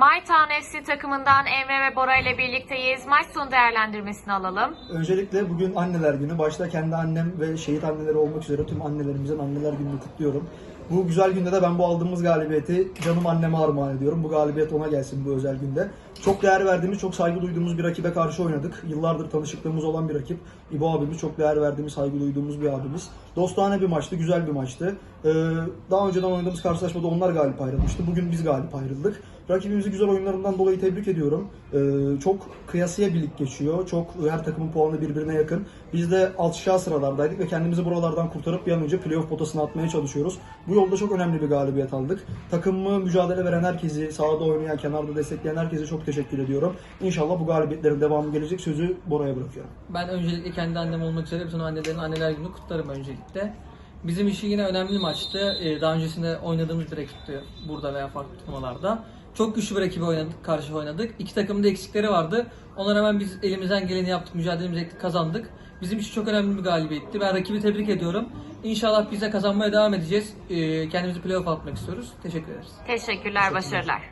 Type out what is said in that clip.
Maytown FC takımından Emre ve Bora ile birlikteyiz. Maç sonu değerlendirmesini alalım. Öncelikle bugün anneler günü. Başta kendi annem ve şehit anneleri olmak üzere tüm annelerimizin anneler gününü kutluyorum. Bu güzel günde de ben bu aldığımız galibiyeti canım anneme armağan ediyorum. Bu galibiyet ona gelsin bu özel günde. Çok değer verdiğimiz, çok saygı duyduğumuz bir rakibe karşı oynadık. Yıllardır tanışıklığımız olan bir rakip. İbo abimiz çok değer verdiğimiz, saygı duyduğumuz bir abimiz. Dostane bir maçtı, güzel bir maçtı. Ee, daha önceden oynadığımız karşılaşmada onlar galip ayrılmıştı. Bugün biz galip ayrıldık. Rakibimizi güzel oyunlarından dolayı tebrik ediyorum. Ee, çok kıyasıya bir lig geçiyor. Çok her takımın puanı birbirine yakın. Biz de alt sıralardaydık ve kendimizi buralardan kurtarıp bir an önce playoff potasına atmaya çalışıyoruz. Bu yolda çok önemli bir galibiyet aldık. Takımımı mücadele veren herkesi, sahada oynayan, kenarda destekleyen herkese çok teşekkür ediyorum. İnşallah bu galibiyetlerin devamı gelecek. Sözü Bora'ya bırakıyorum. Ben öncelikle kendi annem olmak üzere bütün annelerin anneler günü kutlarım öncelikle. Bizim için yine önemli maçtı. Ee, Daha öncesinde oynadığımız bir rakipti burada veya farklı turnuvalarda. Çok güçlü bir rakibe oynadık, karşı oynadık. İki takımın da eksikleri vardı. Ona rağmen biz elimizden geleni yaptık, mücadelemizi kazandık. Bizim için çok önemli bir galibiyetti. Ben rakibi tebrik ediyorum. İnşallah biz de kazanmaya devam edeceğiz. Ee, Kendimizi playoff atmak istiyoruz. Teşekkür ederiz. Teşekkürler, başarılar.